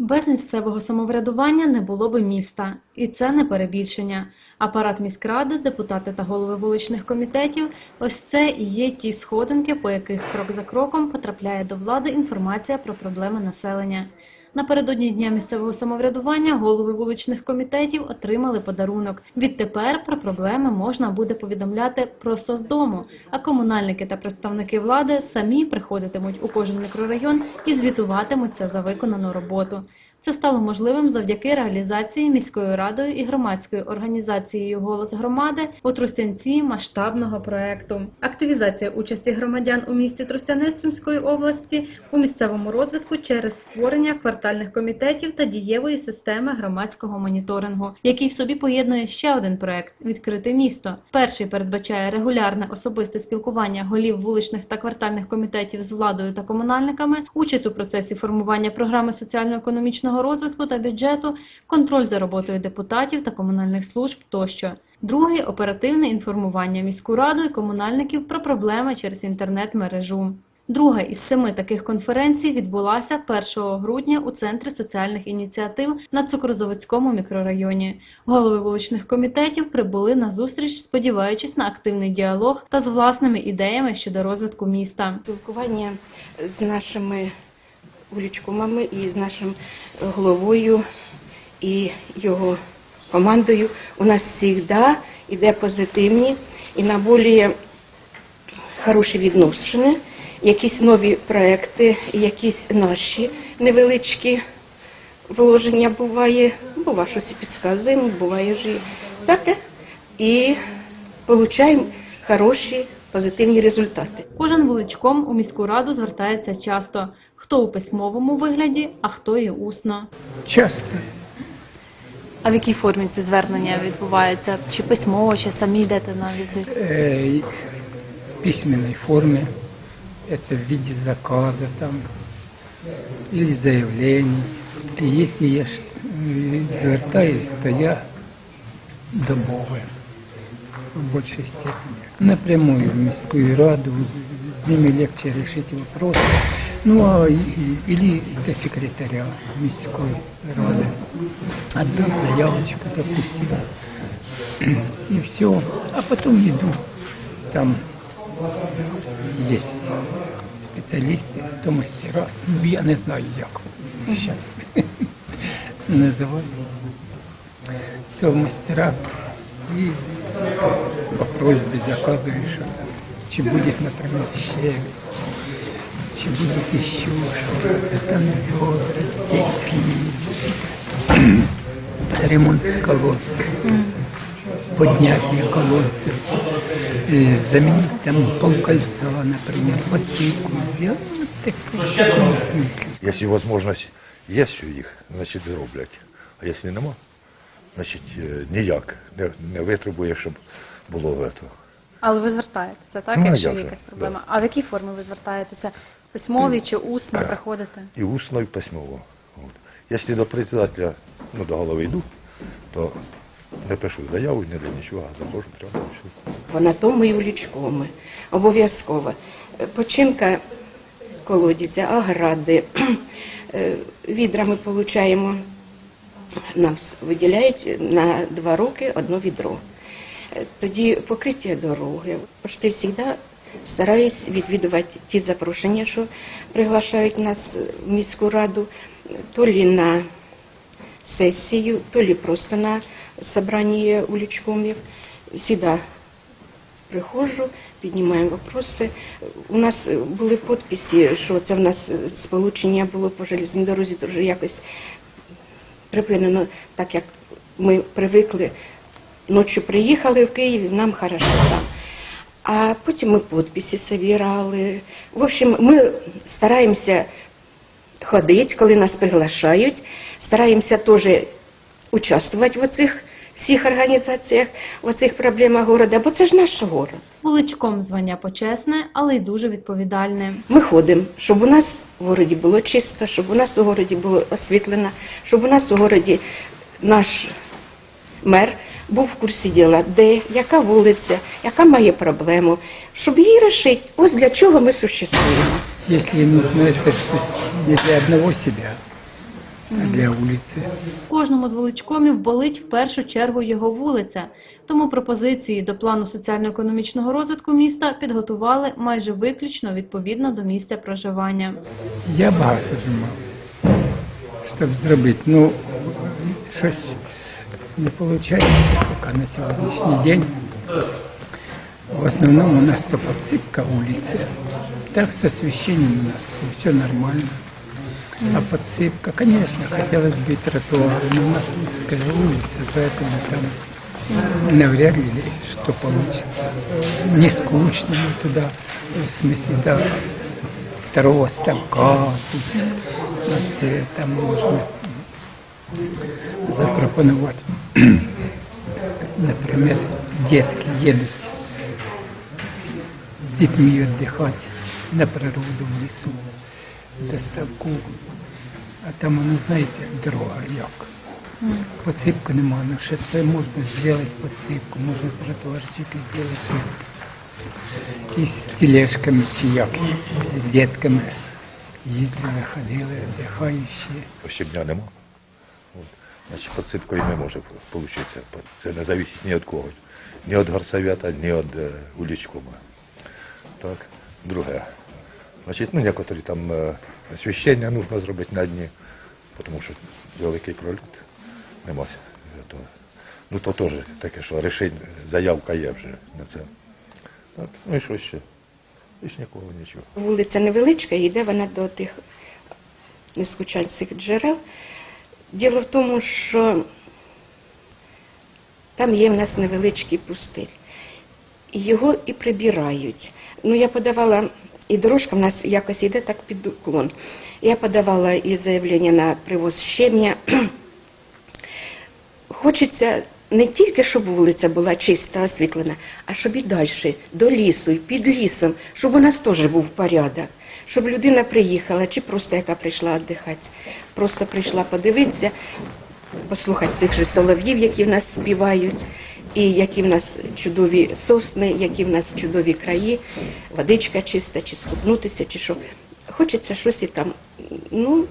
Без місцевого самоврядування не було би міста, і це не перебільшення. Апарат міськради, депутати та голови вуличних комітетів – ось це і є ті сходинки, по яких крок за кроком потрапляє до влади інформація про проблеми населення. Напередодні Дня місцевого самоврядування голови вуличних комітетів отримали подарунок. Відтепер про проблеми можна буде повідомляти просто з дому, а комунальники та представники влади самі приходитимуть у кожен мікрорайон і звітуватимуться за виконану роботу. Це стало можливим завдяки реалізації міською радою і громадською організацією «Голос громади» у Тростянці масштабного проекту. Активізація участі громадян у місті Тростянець Сумської області у місцевому розвитку через створення квартальних комітетів та дієвої системи громадського моніторингу, який в собі поєднує ще один проект «Відкрите місто». Перший передбачає регулярне особисте спілкування голів вуличних та квартальних комітетів з владою та комунальниками, участь у процесі формування програми соціально-економічного розвитку та бюджету, контроль за роботою депутатів та комунальних служб тощо. Другий оперативне інформування міську раду і комунальників про проблеми через інтернет-мережу. Друга із семи таких конференцій відбулася 1 грудня у Центрі соціальних ініціатив на Цукрозаводському мікрорайоні. Голови вуличних комітетів прибули на зустріч, сподіваючись на активний діалог та з власними ідеями щодо розвитку міста. спілкування з нашими улічкомами і з нашим головою і його командою у нас завжди йде позитивні і на хороші відносини, якісь нові проекти, якісь наші невеличкі вложення буває, бува щось підказуємо, буває ж і таке. І отримуємо хороші позитивні результати. Кожен вуличком у міську раду звертається часто, хто у письмовому вигляді, а хто і усно. Часто. А в якій формі ці звернення відбуваються? Чи письмово, чи самі йдете на візит? Э, в письменной форме. Это в виде заказа там или заявлений. И если я ш- э, звертаюсь, то я добове в большей степени. Напрямую в міськую раду, с ними легче решить вопрос. Ну, а или до секретаря міської ради. Отдам заявочку, допустим, и все. А потом иду. Там есть специалисты, то мастера. Ну, я не знаю, як сейчас називаю. То мастера и по просьбе заказываю, что чи будет, например, щебень, чи будет еще что-то, там ведра, цепи, ремонт колодцев поднятие колодцев, э, заменить там полкольца, например, подтейку сделать, вот так, в таком смысле. Якщо можливість є у їх, значить зроблять. А якщо нема, значить е, ніяк не, не витребує, щоб було в цьому. Але ви звертаєтеся, так? Ну, якщо є якась проблема. да. А в якій формі ви звертаєтеся? Письмові чи усно приходите? І усно, і письмово. От. Якщо до председателя, ну до голови йду, то не пишу заяву, не до нічого, а заходжу прямо. все. Тому і улічкоми. Обов'язково. Починка колодязя, огради, е, відра ми отримуємо, нам виділяють на два роки одно відро. Е, Тоді покриття дороги. Почти завжди стараюсь відвідувати ті запрошення, що приглашають нас в міську раду, то лі на сесію, то лі просто на собрання улічкомів. Всегда приходжу, піднімаємо вопроси. У нас були підписи, що це в нас сполучення було по железній дорозі, дуже якось припинено, так як ми привикли. Ночі приїхали в Київ, нам хорошо. А потім ми підписи собирали. В общем, ми стараємося ходити, коли нас приглашають, стараємося теж участвувати в цих всіх організаціях, в цих проблемах города, бо це ж наш город. Вуличком звання почесне, але й дуже відповідальне. Ми ходимо, щоб у нас в городі було чисто, щоб у нас у городі було освітлено, щоб у нас у городі наш мер був в курсі діла, де, яка вулиця, яка має проблему, щоб її рішити. Ось для чого ми существуємо. Если, ну, ну, это не для одного себя, для улицы. Кожному з величкомів болить в першу чергу його вулиця. Тому пропозиції до плану соціально-економічного розвитку міста підготували майже виключно відповідно до місця проживання. Я багато думав, щоб зробити. Ну, щось не виходить поки на сьогоднішній день. В основному у нас то подсыпка улицы. Так с освещением у нас все нормально. А подсыпка, конечно, хотелось бы и тротуар, но у нас узкая улица, поэтому там навряд ли что получится. Не скучно мы туда, в смысле, до второго ставка, тут, оце, там можна запропонувати. Наприклад, дітки їдуть з дітьми віддихати на природу в лісу, до ставку. А там воно, знаєте, дорога як. Подсипку нема, ну ще це можна зробити подсипку, можна тротуарчики зробити, і з тележками чи як, з дітками їздили, ходили, віддихаючі. Щебня нема. Значить, підсипкою не може вийти. Це не залежить ні від кого. Ні від горсовета, ні від е, улічкома. Так. Друге. Значить, ну, некоторі там е, освіщення нужно зробити на дні, тому що великий прольот. Нема. То, ну, то теж таке, що рішень, заявка є вже на це. Так. Ну і що ще? Більш нікого нічого. Вулиця невеличка, йде вона до тих нескучальцих джерел. Діло в тому, що там є в нас невеличкий пустир. Його і прибирають. Ну, я подавала, і дорожка в нас якось йде так під уклон. Я подавала і заявлення на привоз щебня. Хочеться не тільки, щоб вулиця була чиста, освітлена, а щоб і далі, до лісу, і під лісом, щоб у нас теж був порядок. Щоб людина приїхала, чи просто яка прийшла віддихати, просто прийшла подивитися, послухати цих же солов'їв, які в нас співають, і які в нас чудові сосни, які в нас чудові краї, водичка чиста, чи скупнутися, чи що. Хочеться щось і там. Ну,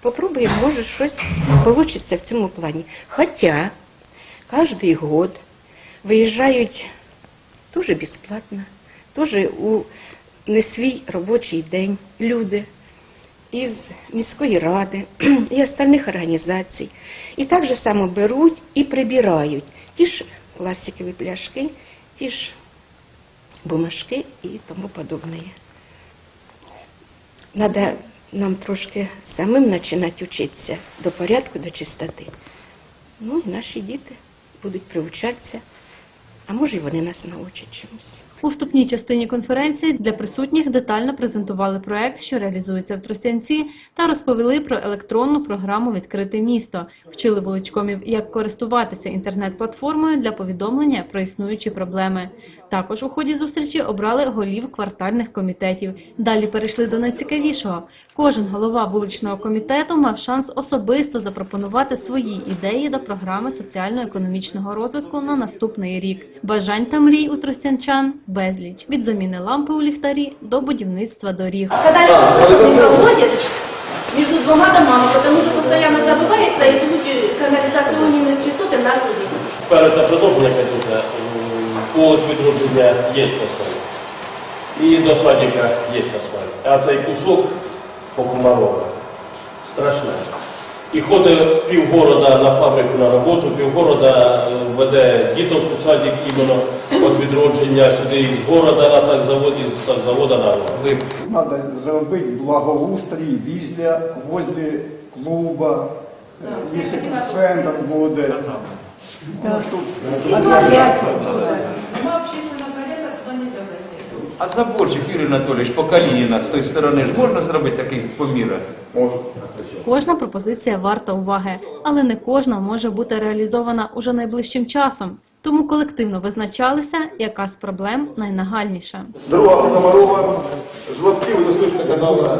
попробуємо, може щось вийде в цьому плані. Хоча кожен год виїжджають дуже безплатно, теж у не свій робочий день люди із міської ради і остальних організацій. І так же само беруть і прибирають ті ж пластикові пляшки, ті ж бумажки і тому подобне. Надо нам трошки самим починати вчитися до порядку, до чистоти. Ну і наші діти будуть привчатися, а може вони нас научать чомусь. У вступній частині конференції для присутніх детально презентували проект, що реалізується в Тростянці, та розповіли про електронну програму Відкрите місто, вчили вуличкомів, як користуватися інтернет-платформою для повідомлення про існуючі проблеми. Також у ході зустрічі обрали голів квартальних комітетів. Далі перейшли до найцікавішого. Кожен голова вуличного комітету мав шанс особисто запропонувати свої ідеї до програми соціально-економічного розвитку на наступний рік. Бажань та мрій у тростянчан безліч від заміни лампи у ліхтарі до будівництва доріг. Когда не колодец между двумя домами, потому что постоянно забывается, и люди канализационные институты нас любят. Перед продовження кажуть, полос відродження є асфальт. І до садика є асфальт. А цей кусок по Комарова страшне. І ходить півгорода на фабрику на роботу, півгорода е, веде діток у садик іменно від відродження сюди з города на сакзавод, і з сакзавода на глиб. Надо зробити благоустрій після, возле клуба, якщо центр буде. Ну, тут А заборчик, Юрій Анатолійович, по Калініна з тої сторони ж можна зробити такий поміра? Кожна пропозиція варта уваги, але не кожна може бути реалізована уже найближчим часом. Тому колективно визначалися, яка з проблем найнагальніша. Дорога Комарова, жлобки водосточного канала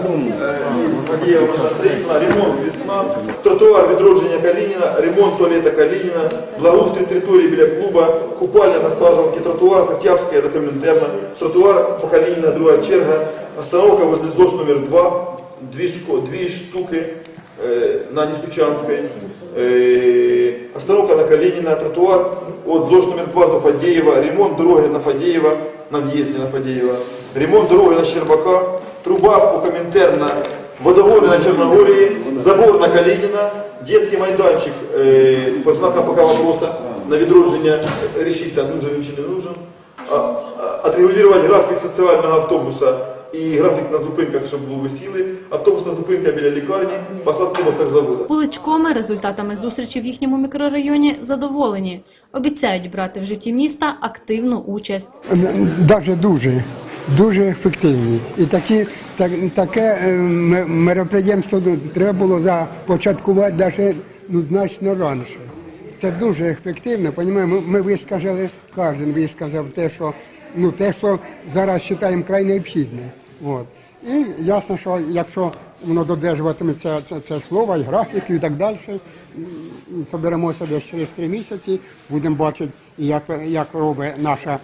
із Фадієва ремонт весна, тротуар відродження Калініна, ремонт туалета Калініна, благоустрій території біля клуба, купальня на Сажалки, тротуар з Октябрська до Комінтерна, тротуар по Калініна, друга черга, остановка возле ЗОЖ номер 2, дві, дві штуки, э, на Неспичанской, э, остановка на Калинина, тротуар от ЗОЖ номер 2 до Фадеева, ремонт дороги на Фадеева, на въезде на Фадеева, ремонт дороги на Щербака, труба по Коминтерна, водоводы на Черногории, забор на Калинина, детский майданчик э, по знакам пока вопроса на відродження решить, там нужен він чи не нужен. А, а, отрегулировать графік соціального автобуса і графік на зупинках, щоб були висіли. Автобусна зупинка біля лікарні, посадки заводу. Вуличкоми результатами зустрічі в їхньому мікрорайоні задоволені. Обіцяють брати в житті міста активну участь. Даже дуже, дуже ефективні. І такі, так, таке е, мероприємство треба було започаткувати даже, ну, значно раніше. Це дуже ефективно, понімаємо, ми, ми висказали, кожен висказав те, що, ну, те, що зараз вважаємо край необхідне. От. І ясно, що якщо воно додержуватиметься це, це слово, і графіки і так далі, соберемося десь через три місяці, будемо бачити, як, як робить наша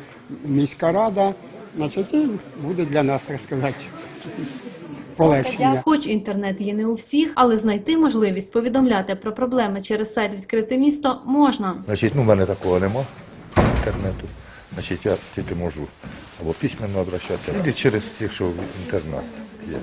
міська рада, значить, і буде для нас, так сказати, полегшення. Хоч інтернет є не у всіх, але знайти можливість повідомляти про проблеми через сайт «Відкрите місто» можна. Значить, ну, в мене такого нема інтернету. Значить, я тільки можу або письменно обращатися, або через, тих, що інтернат є.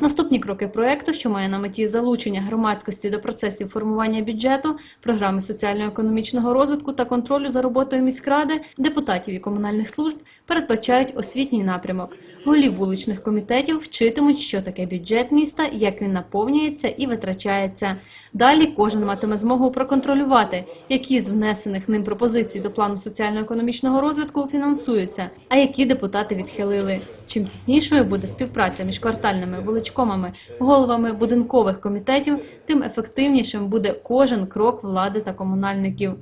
Наступні кроки проекту, що має на меті залучення громадськості до процесів формування бюджету, програми соціально-економічного розвитку та контролю за роботою міськради, депутатів і комунальних служб, передбачають освітній напрямок. Голів вуличних комітетів вчитимуть, що таке бюджет міста, як він наповнюється і витрачається. Далі кожен матиме змогу проконтролювати, які з внесених ним пропозицій до плану соціально-економічного розвитку фінансуються, а які депутати відхилили. Чим тіснішою буде співпраця між квартальними вуличкомами, головами будинкових комітетів, тим ефективнішим буде кожен крок влади та комунальників.